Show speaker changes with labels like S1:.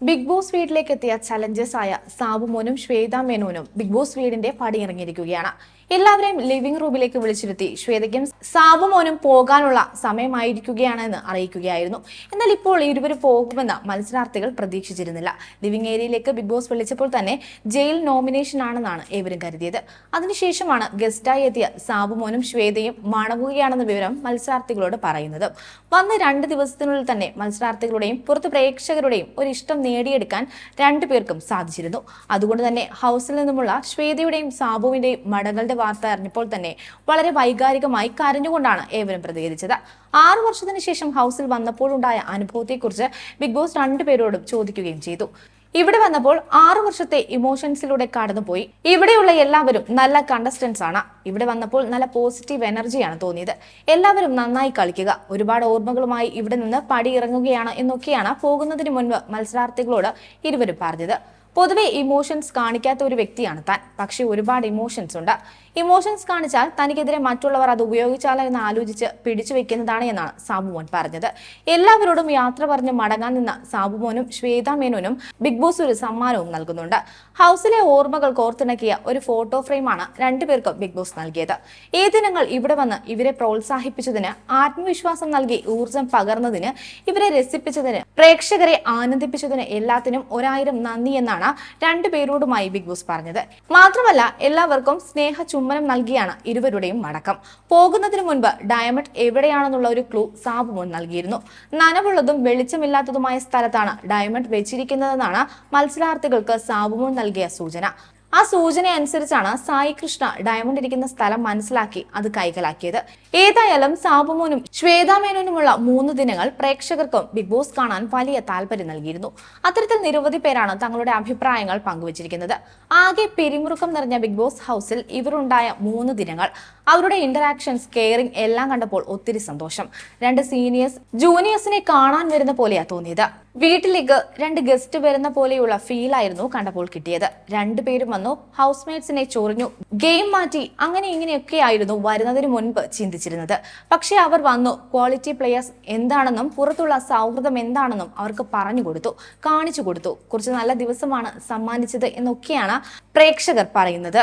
S1: Big boss വീട്ടിലേക്ക് എത്തിയ Challengers ആയ സാബുമോനും ശ്വേത മേനോനും ബിഗ് ബോസ് വീടിന്റെ പടിയിറങ്ങിയിരിക്കുകയാണ്. എല്ലാവരെയും ലിവിംഗ് റൂമിലേക്ക് വിളിച്ചിരുത്തി ശ്വേതയ്ക്കും സാബുമോനും പോകാനുള്ള സമയമായിരിക്കുകയാണെന്ന് അറിയിക്കുകയായിരുന്നു. എന്നാൽ ഇപ്പോൾ ഇരുവരും പോകുമെന്ന് മത്സരാർത്ഥികൾ പ്രതീക്ഷിച്ചിരുന്നില്ല. ലിവിംഗ് ഏരിയയിലേക്ക് ബിഗ് ബോസ് വിളിച്ചപ്പോൾ തന്നെ ജയിൽ നോമിനേഷൻ ആണെന്നാണ് ഏവരും കരുതിയത്. അതിനുശേഷമാണ് ഗസ്റ്റായി എത്തിയ സാബുമോനും ശ്വേതയും മണങ്ങുകയാണെന്ന വിവരം മത്സരാർത്ഥികളോട് പറയുന്നത്. വന്ന് രണ്ട് ദിവസത്തിനുള്ളിൽ തന്നെ മത്സരാർത്ഥികളുടെയും പുറത്ത് പ്രേക്ഷകരുടെയും ഒരു ഇഷ്ടം നേടിയെടുക്കാൻ രണ്ടുപേർക്കും സാധിച്ചിരുന്നു. അതുകൊണ്ട് തന്നെ ഹൗസിൽ നിന്നുമുള്ള ശ്വേതയുടെയും സാബുവിന്റെയും മടങ്ങളുടെ വാർത്ത അറിഞ്ഞപ്പോൾ തന്നെ വളരെ വൈകാരികമായി കരഞ്ഞുകൊണ്ടാണ് ഏവരും പ്രതികരിച്ചത്. ആറു വർഷത്തിന് ശേഷം ഹൗസിൽ വന്നപ്പോഴുണ്ടായ അനുഭവത്തെക്കുറിച്ച് ബിഗ് ബോസ് രണ്ടുപേരോടും ചോദിക്കുകയും ചെയ്തു. ഇവിടെ വന്നപ്പോൾ ആറു വർഷത്തെ ഇമോഷൻസിലൂടെ കടന്നുപോയി. ഇവിടെയുള്ള എല്ലാവരും നല്ല കണ്ടസ്റ്റൻസ് ആണ്. ഇവിടെ വന്നപ്പോൾ നല്ല പോസിറ്റീവ് എനർജിയാണ് തോന്നിയത്. എല്ലാവരും നന്നായി കളിക്കുക. ഒരുപാട് ഓർമ്മകളുമായി ഇവിടെ നിന്ന് പടിയിറങ്ങുകയാണ് എന്നൊക്കെയാണ് പോകുന്നതിന് മുൻപ് മത്സരാർത്ഥികളോട് ഇരുവരും പറഞ്ഞത്. പൊതുവെ ഇമോഷൻസ് കാണിക്കാത്ത ഒരു വ്യക്തിയാണ് താൻ. പക്ഷെ ഒരുപാട് ഇമോഷൻസ് ഉണ്ട്. ഇമോഷൻസ് കാണിച്ചാൽ തനിക്കെതിരെ മറ്റുള്ളവർ അത് ഉപയോഗിച്ചാലോ എന്ന് ആലോചിച്ച് പിടിച്ചു വെക്കുന്നതാണ് എന്നാണ് സാബുമോൻ പറഞ്ഞത്. എല്ലാവരോടും യാത്ര പറഞ്ഞ് മടങ്ങാൻ നിന്ന സാബുമോനും ശ്വേത മേനോനും ബിഗ് ബോസ് ഒരു സമ്മാനവും നൽകുന്നുണ്ട്. ഹൗസിലെ ഓർമ്മകൾ കോർത്തിണക്കിയ ഒരു ഫോട്ടോ ഫ്രെയിമാണ് രണ്ടുപേർക്കും ബിഗ് ബോസ് നൽകിയത്. ഈ ദിനങ്ങൾ ഇവിടെ വന്ന് ഇവരെ പ്രോത്സാഹിപ്പിച്ചതിന് ആത്മവിശ്വാസം നൽകി ഊർജം പകർന്നതിന് ഇവരെ രസിപ്പിച്ചതിന് പ്രേക്ഷകരെ ആനന്ദിപ്പിച്ചതിന് എല്ലാത്തിനും ഒരായിരം നന്ദി എന്നാണ് രണ്ടുപേരോടുമായി ബിഗ് ബോസ് പറഞ്ഞത്. മാത്രമല്ല എല്ലാവർക്കും സ്നേഹ ചുമ്മനം നൽകിയാണ് ഇരുവരുടെയും മടക്കം. പോകുന്നതിന് മുൻപ് ഡയമണ്ട് എവിടെയാണെന്നുള്ള ഒരു ക്ലൂ സാബു മുൻ നൽകിയിരുന്നു. നനവുള്ളതും വെളിച്ചമില്ലാത്തതുമായ സ്ഥലത്താണ് ഡയമണ്ട് വെച്ചിരിക്കുന്നതെന്നാണ് മത്സരാർത്ഥികൾക്ക് സാബുമോൻ നൽകിയ സൂചന. ആ സൂചന അനുസരിച്ചാണ് സായി കൃഷ്ണ ഡയമണ്ട് ഇരിക്കുന്ന സ്ഥലം മനസ്സിലാക്കി അത് കൈകലാക്കിയത്. ഏതായാലും സാബുമോനും ശ്വേതാമേനോനുമുള്ള മൂന്ന് ദിനങ്ങൾ പ്രേക്ഷകർക്കും ബിഗ് ബോസ് കാണാൻ വലിയ താല്പര്യം നൽകിയിരുന്നു. അത്തരത്തിൽ നിരവധി പേരാണ് തങ്ങളുടെ അഭിപ്രായങ്ങൾ പങ്കുവച്ചിരിക്കുന്നത്. ആകെ പിരിമുറുക്കം നിറഞ്ഞ ബിഗ് ബോസ് ഹൗസിൽ ഇവരുണ്ടായ മൂന്ന് ദിനങ്ങൾ. അവരുടെ ഇന്ററാക്ഷൻസ് കെയറിംഗ് എല്ലാം കണ്ടപ്പോൾ ഒത്തിരി സന്തോഷം. രണ്ട് സീനിയേഴ്സ് ജൂനിയേഴ്സിനെ കാണാൻ വരുന്ന പോലെയാ തോന്നിയത്. വീട്ടിലേക്ക് രണ്ട് ഗസ്റ്റ് വരുന്ന പോലെയുള്ള ഫീൽ ആയിരുന്നു കണ്ടപ്പോൾ കിട്ടിയത്. രണ്ടുപേരും വന്നു ഹൗസ് മേറ്റ്സിനെ ചൊറിഞ്ഞു. ഗെയിം മാറ്റി അങ്ങനെ ഇങ്ങനെയൊക്കെ ആയിരുന്നു വരുന്നതിന് മുൻപ് ചിന്തിച്ചിരുന്നത്. പക്ഷേ അവർ വന്നു ക്വാളിറ്റി പ്ലെയേഴ്സ് എന്താണെന്നും പുറത്തുള്ള സൗഹൃദം എന്താണെന്നും അവർക്ക് പറഞ്ഞു കൊടുത്തു കാണിച്ചു കൊടുത്തു. കുറച്ച് നല്ല ദിവസമാണ് സമ്മാനിച്ചത് എന്നൊക്കെയാണ് പ്രേക്ഷകർ പറയുന്നത്.